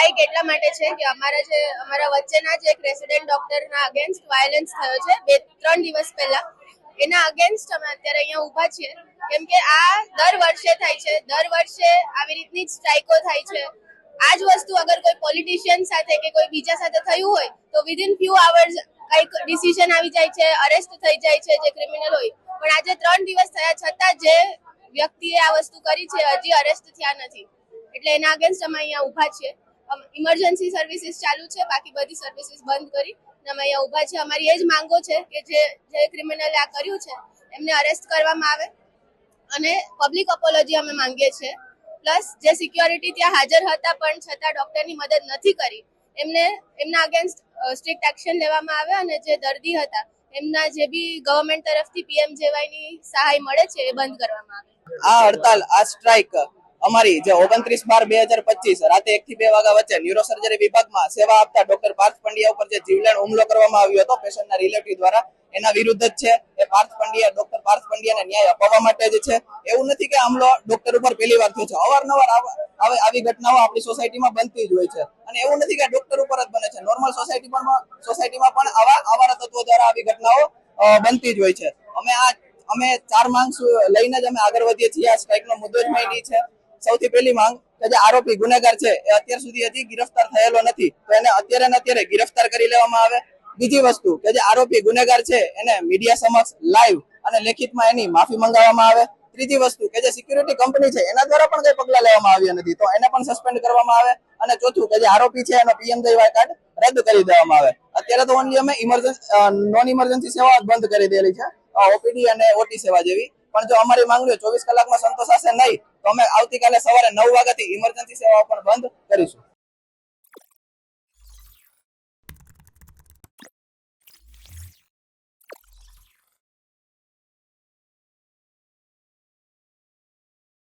Strike એટલા માટે છે કે અમારા જે, અમારા વચ્ચેના જે એક રેસિડેન્ટ ડોક્ટરના અગેન્સ્ટ વાયલન્સ થયો છે, બે, ત્રણ દિવસ પહેલા. એના અગેન્સ્ટ અમે અત્યારે અહીંયા ઊભા છીએ. કેમ કે આ દર વર્ષે થાય છે, દર વર્ષે આવી રીતની સ્ટ્રાઇકો થાય છે. આ જ વસ્તુ અગર કોઈ પોલિટિશિયન સાથે કે કોઈ બીજા સાથે થયું હોય, તો વિધિન ફ્યુ આવર્સ કંઈક ડિસિઝન આવી જાય છે અરેસ્ટ થઈ જાય છે જે ક્રિમિનલ હોય. પણ આજે ત્રણ દિવસ થયા છતાં જે વ્યક્તિએ આ વસ્તુ કરી છે, હજી અરેસ્ટ થયા નથી. એટલે એના અગેન્સ્ટ અમે અહીંયા ઊભા છીએ. ઇમરજન્સી સર્વિસીસ ચાલુ છે, બાકી બધી સર્વિસીસ બંધ કરી. અને અમે અહીંયા ઊભા છે અમારી એ જ માંગો છે કે જે જે ક્રિમિનલે આ કર્યું છે, એમને અરેસ્ટ કરવામાં આવે. અને પબ્લિક અપોલોજી અમે માંગીએ છીએ. પ્લસ જે સિક્યોરિટી ત્યાં હાજર હતા, પણ છતાં ડૉક્ટરની મદદ નથી કરી, એમને, એમના અગેન્સ્ટ સ્ટ્રિક્ટ એક્શન લેવામાં આવે અને જે દર્દી હતા, એમના જે બી ગવર્મેન્ટ તરફથી પીએમ જેવાયની સહાય મળે છે, એ બંધ કરવામાં આવે. આ હડતાલ, આ સ્ટ્રાઇક અમારી જે ઓગણત્રીસ બાર બે હજાર પચીસ રાતે એક થી બે વાગ્યા વચ્ચે ન્યુરોસર્જરી વિભાગમાં સેવા આપતા ડોક્ટર પાર્થ પંડ્યા ઉપર જે જીવલેણ હુમલો કરવામાં આવ્યો હતો, પેશન્ટના રિલેટિવ દ્વારા, એના વિરુદ્ધ જ છે. એ પાર્થ પંડ્યા, ડોક્ટર પાર્થ પંડ્યાને ન્યાય અપાવવા માટે જ છે. એવું નથી કે હુમલો ડોક્ટર ઉપર પહેલી વાર થયો છે. અવારનવાર આવા- ઘટનાઓ આપણી સોસાયટીમાં બનતી જ હોય છે. અને એવું નથી કે ડોક્ટર ઉપર જ બને છે. નોર્મલ સોસાયટી પણ સોસાયટીમાં પણ આવા આવારા તત્વો દ્વારા આવી ઘટનાઓ બનતી જ હોય છે. અમે આ અમે ચાર માંગ લઈને જ અમે આગળ વધીએ છીએ. આ સ્ટ્રાઇકનો મુદ્દો જ માંગી છે. સૌથી પહેલી માંગ કે જે આરોપી ગુનેગાર છે, એ અત્યાર સુધી હજી ગિરફ્તાર થયેલો નથી. તો એને અત્યારે ને અત્યારે ગિરફ્તાર કરી લેવામાં આવે. બીજી વસ્તુ કે જે આરોપી ગુનેગાર છે, એને મીડિયા સમક્ષ લાઈવ અને લેખિતમાં એની માફી મંગાવવામાં આવે. ત્રીજી વસ્તુ કે જે સિક્યુરિટી કંપની છે, એના દ્વારા પણ કઈ પગલા લેવામાં આવ્યા નથી. તો એને પણ સસ્પેન્ડ કરવામાં આવે. અને ચોથું કે જે આરોપી છે, એનો પીએમજેવાય કાર્ડ રદ કરી દેવામાં આવે. અત્યારે તો ઓનલી અમે ઇમરજન્સી નોન ઇમરજન્સી સેવા બંધ કરી દેલી છે. ઓપીડી અને ઓટી સેવા જેવી. પણ જો અમારી માંગણીઓ ચોવીસ કલાકમાં સંતોષાશે નહીં, તો અમે આવતીકાલે સવારે નવ વાગ્યાથી ઇમરજન્સી સેવાઓ પણ બંધ કરીશું.